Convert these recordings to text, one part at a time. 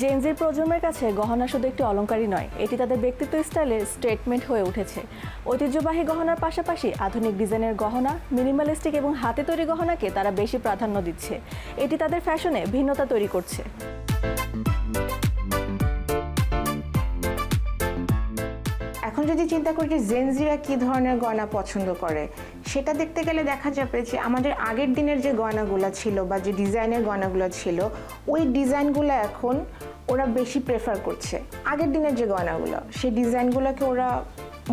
জেনজির প্রজন্মের কাছে গহনা শুধু একটি অলঙ্কারই নয়, এটি তাদের ব্যক্তিত্ব স্টাইলের স্টেটমেন্ট হয়ে উঠেছে। ঐতিহ্যবাহী গহনার পাশাপাশি আধুনিক ডিজাইনের গহনা মিনিমালিস্টিক এবং হাতে তৈরি গহনাকে তারা বেশি প্রাধান্য দিচ্ছে। এটি তাদের ফ্যাশনে ভিন্নতা তৈরি করছে। এখন যদি চিন্তা করি যে জেনজিরা কী ধরনের গয়না পছন্দ করে, সেটা দেখতে গেলে দেখা যাবে যে আমাদের আগের দিনের যে গয়নাগুলো ছিল বা যে ডিজাইনের গয়নাগুলো ছিল, ওই ডিজাইনগুলো এখন ওরা বেশি প্রেফার করছে। আগের দিনের যে গয়নাগুলো, সেই ডিজাইনগুলোকে ওরা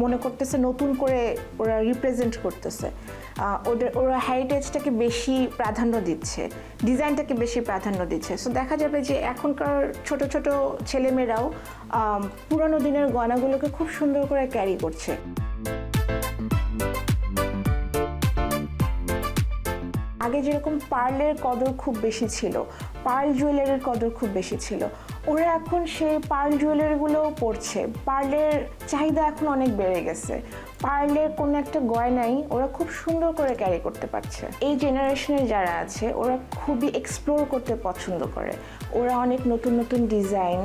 মনে করতেছে, নতুন করে ওরা রিপ্রেজেন্ট করতেছে। ওদের, ওরা হেরিটেজটাকে বেশি প্রাধান্য দিচ্ছে ডিজাইনটাকে বেশি প্রাধান্য দিচ্ছে। সো দেখা যাবে যে এখনকার ছোট ছোট ছেলেমেয়েরাও পুরনো দিনের গয়নাগুলোকে খুব সুন্দর করে ক্যারি করছে। আগে যেরকম পার্লের কদর খুব বেশি ছিল, পার্ল জুয়েলারির কদর খুব বেশি ছিল, ওরা এখন সেই পার্ল জুয়েলারিগুলোও পড়ছে পার্লের চাহিদা এখন অনেক বেড়ে গেছে। পার্লের কোনো একটা গয়নাই ওরা খুব সুন্দর করে ক্যারি করতে পারছে। এই জেনারেশনের যারা আছে, ওরা খুবই এক্সপ্লোর করতে পছন্দ করে। ওরা অনেক নতুন নতুন ডিজাইন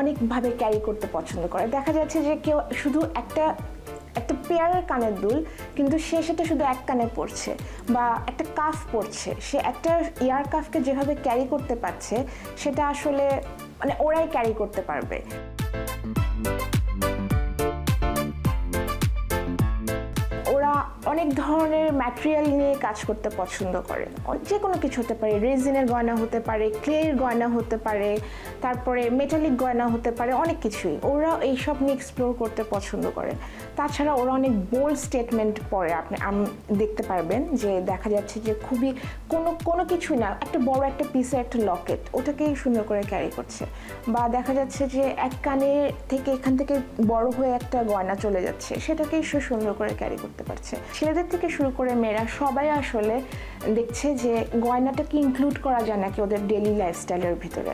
অনেকভাবে ক্যারি করতে পছন্দ করে। দেখা যাচ্ছে যে কেউ শুধু একটা একটা পেয়ারের কানের দুল, কিন্তু সে সেটা শুধু এক কানে পড়ছে বা একটা কাফ পড়ছে সে একটা ইয়ার কাফকে যেভাবে ক্যারি করতে পারছে, সেটা আসলে মানে ওরাই ক্যারি করতে পারবে। অনেক ধরনের ম্যাটেরিয়াল নিয়ে কাজ করতে পছন্দ করে। যে কোনো কিছু হতে পারে রেজিনের গয়না হতে পারে ক্লের গয়না হতে পারে, তারপরে মেটালিক গয়না হতে পারে, অনেক কিছুই। ওরা এইসব নিয়ে এক্সপ্লোর করতে পছন্দ করে। তাছাড়া ওরা অনেক বোল্ড স্টেটমেন্ট পরে আপনি দেখতে পারবেন যে দেখা যাচ্ছে যে খুবই কোনো কোনো কিছুই না, একটা বড় একটা পিসের একটা লকেট ওটাকেই সুন্দর করে ক্যারি করছে। বা দেখা যাচ্ছে যে এক কানে থেকে এখান থেকে বড় হয়ে একটা গয়না চলে যাচ্ছে, সেটাকেই সে সুন্দর করে ক্যারি করতে পারছে। ছেলেদের থেকে শুরু করে মেয়েরা সবাই আসলে দেখছে যে গয়নাটাকে ইনক্লুড করা যায় নাকি ওদের ডেলি লাইফস্টাইলের ভিতরে।